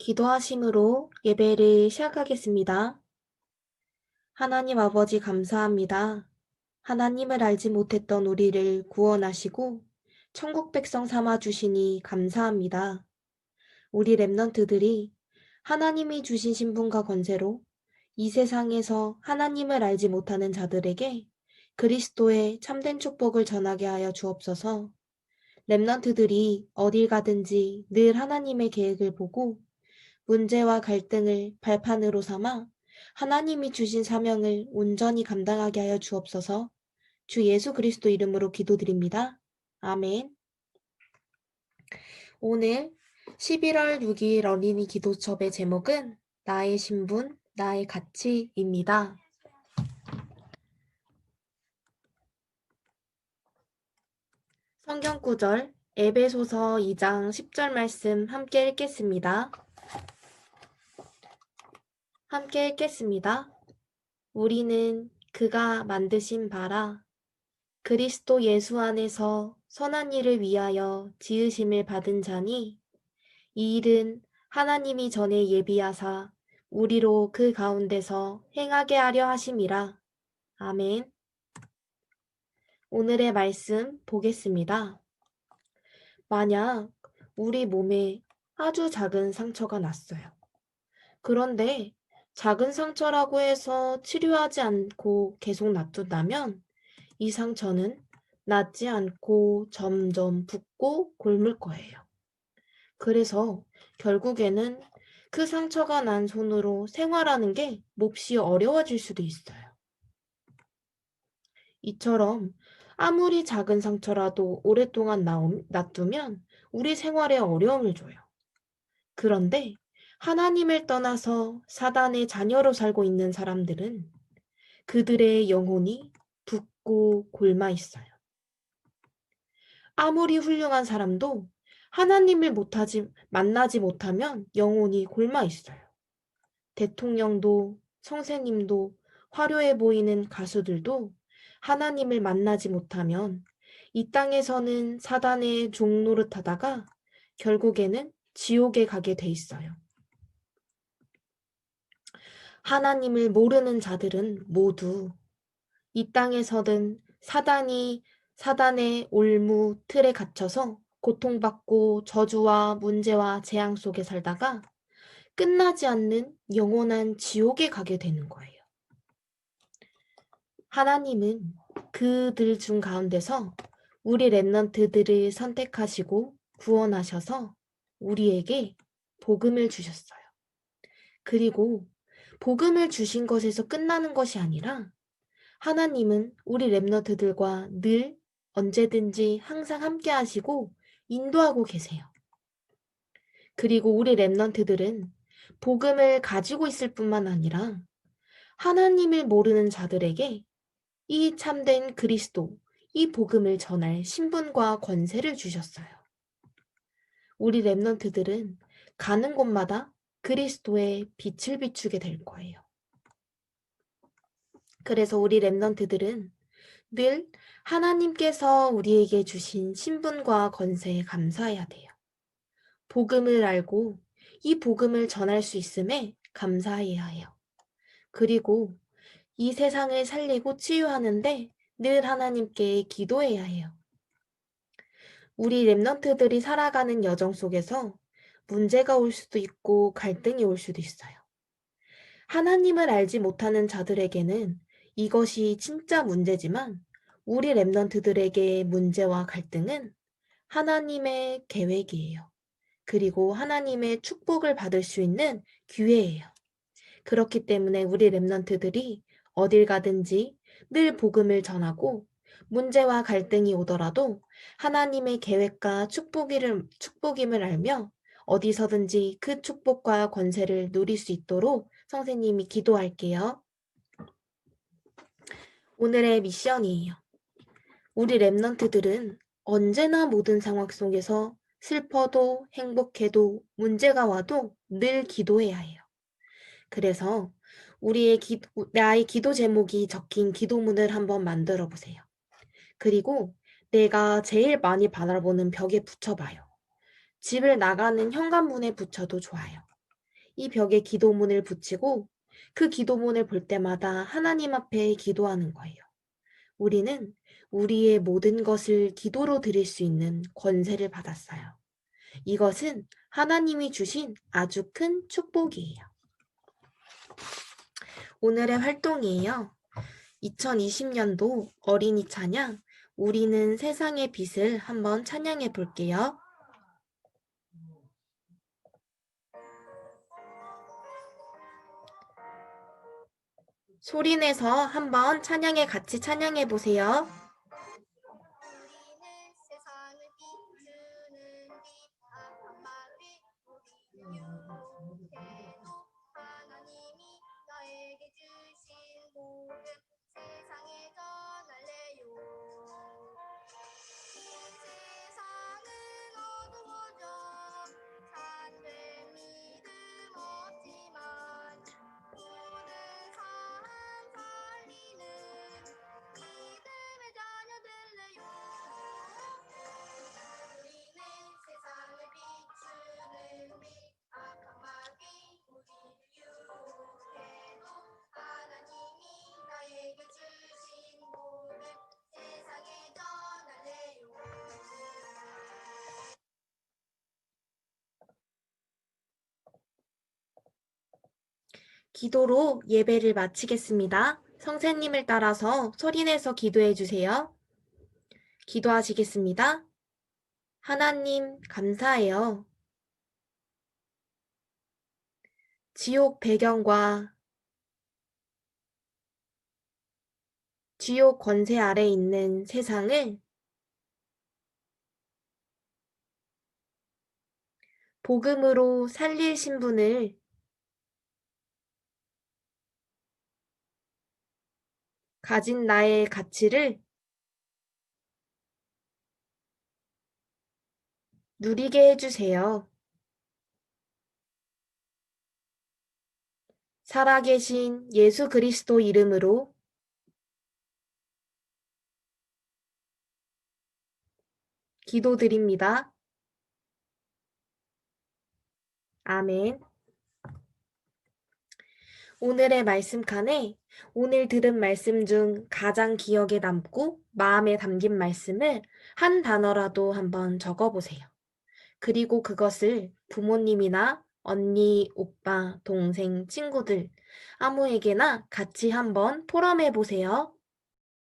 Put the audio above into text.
기도하심으로 예배를 시작하겠습니다. 하나님 아버지 감사합니다. 하나님을 알지 못했던 우리를 구원하시고 천국 백성 삼아 주시니 감사합니다. 우리 랩넌트들이 하나님이 주신 신분과 권세로 이 세상에서 하나님을 알지 못하는 자들에게 그리스도의 참된 축복을 전하게 하여 주옵소서. 랩넌트들이 어딜 가든지 늘 하나님의 계획을 보고 문제와 갈등을 발판으로 삼아 하나님이 주신 사명을 온전히 감당하게 하여 주옵소서 주 예수 그리스도 이름으로 기도드립니다. 아멘. 오늘 11월 6일 어린이 기도첩의 제목은 나의 신분, 나의 가치입니다. 성경 구절 에베소서 2장 10절 말씀 함께 읽겠습니다. 함께 읽겠습니다. 우리는 그가 만드신 바라 그리스도 예수 안에서 선한 일을 위하여 지으심을 받은 자니 이 일은 하나님이 전에 예비하사 우리로 그 가운데서 행하게 하려 하심이라. 아멘. 오늘의 말씀 보겠습니다. 만약 우리 몸에 아주 작은 상처가 났어요. 그런데 작은 상처라고 해서 치료하지 않고 계속 놔둔다면 이 상처는 낫지 않고 점점 붓고 골물 거예요. 그래서 결국에는 그 상처가 난 손으로 생활하는 게 몹시 어려워질 수도 있어요. 이처럼 아무리 작은 상처라도 오랫동안 놔두면 우리 생활에 어려움을 줘요. 그런데 하나님을 떠나서 사단의 자녀로 살고 있는 사람들은 그들의 영혼이 붓고 골마 있어요. 아무리 훌륭한 사람도 하나님을 못하지, 만나지 못하면 영혼이 골마 있어요. 대통령도 성세님도 화려해 보이는 가수들도 하나님을 만나지 못하면 이 땅에서는 사단의 종노릇 하다가 결국에는 지옥에 가게 돼 있어요. 하나님을 모르는 자들은 모두 이 땅에서든 사단이 사단의 올무 틀에 갇혀서 고통받고 저주와 문제와 재앙 속에 살다가 끝나지 않는 영원한 지옥에 가게 되는 거예요. 하나님은 그들 중 가운데서 우리 랩넌트들을 선택하시고 구원하셔서 우리에게 복음을 주셨어요. 그리고 복음을 주신 것에서 끝나는 것이 아니라 하나님은 우리 랩너트들과 늘 언제든지 항상 함께 하시고 인도하고 계세요. 그리고 우리 랩넌트들은 복음을 가지고 있을 뿐만 아니라 하나님을 모르는 자들에게 이 참된 그리스도, 이 복음을 전할 신분과 권세를 주셨어요. 우리 랩넌트들은 가는 곳마다 그리스도의 빛을 비추게 될 거예요. 그래서 우리 랩넌트들은 늘 하나님께서 우리에게 주신 신분과 권세에 감사해야 돼요. 복음을 알고 이 복음을 전할 수 있음에 감사해야 해요. 그리고 이 세상을 살리고 치유하는데 늘 하나님께 기도해야 해요. 우리 랩넌트들이 살아가는 여정 속에서 문제가 올 수도 있고 갈등이 올 수도 있어요. 하나님을 알지 못하는 자들에게는 이것이 진짜 문제지만 우리 랩넌트들에게 문제와 갈등은 하나님의 계획이에요. 그리고 하나님의 축복을 받을 수 있는 기회예요. 그렇기 때문에 우리 랩넌트들이 어딜 가든지 늘 복음을 전하고 문제와 갈등이 오더라도 하나님의 계획과 축복임을 알며 어디서든지 그 축복과 권세를 누릴 수 있도록 선생님이 기도할게요. 오늘의 미션이에요. 우리 랩넌트들은 언제나 모든 상황 속에서 슬퍼도 행복해도 문제가 와도 늘 기도해야 해요. 그래서 우리의 기, 나의 기도 제목이 적힌 기도문을 한번 만들어 보세요. 그리고 내가 제일 많이 바라보는 벽에 붙여봐요. 집을 나가는 현관문에 붙여도 좋아요. 이 벽에 기도문을 붙이고 그 기도문을 볼 때마다 하나님 앞에 기도하는 거예요. 우리는 우리의 모든 것을 기도로 드릴 수 있는 권세를 받았어요. 이것은 하나님이 주신 아주 큰 축복이에요. 오늘의 활동이에요. 2020년도 어린이 찬양, 우리는 세상의 빛을 한번 찬양해 볼게요. 소리내서 한번 찬양에 같이 찬양해 보세요. 기도로 예배를 마치겠습니다. 성세님을 따라서 소리내서 기도해 주세요. 기도하시겠습니다. 하나님, 감사해요. 지옥 배경과 지옥 권세 아래 있는 세상을 복음으로 살릴 신분을 가진 나의 가치를 누리게 해주세요. 살아계신 예수 그리스도 이름으로 기도드립니다. 아멘. 오늘의 말씀 칸에 오늘 들은 말씀 중 가장 기억에 남고 마음에 담긴 말씀을 한 단어라도 한번 적어 보세요. 그리고 그것을 부모님이나 언니, 오빠, 동생, 친구들 아무에게나 같이 한번 포럼해 보세요.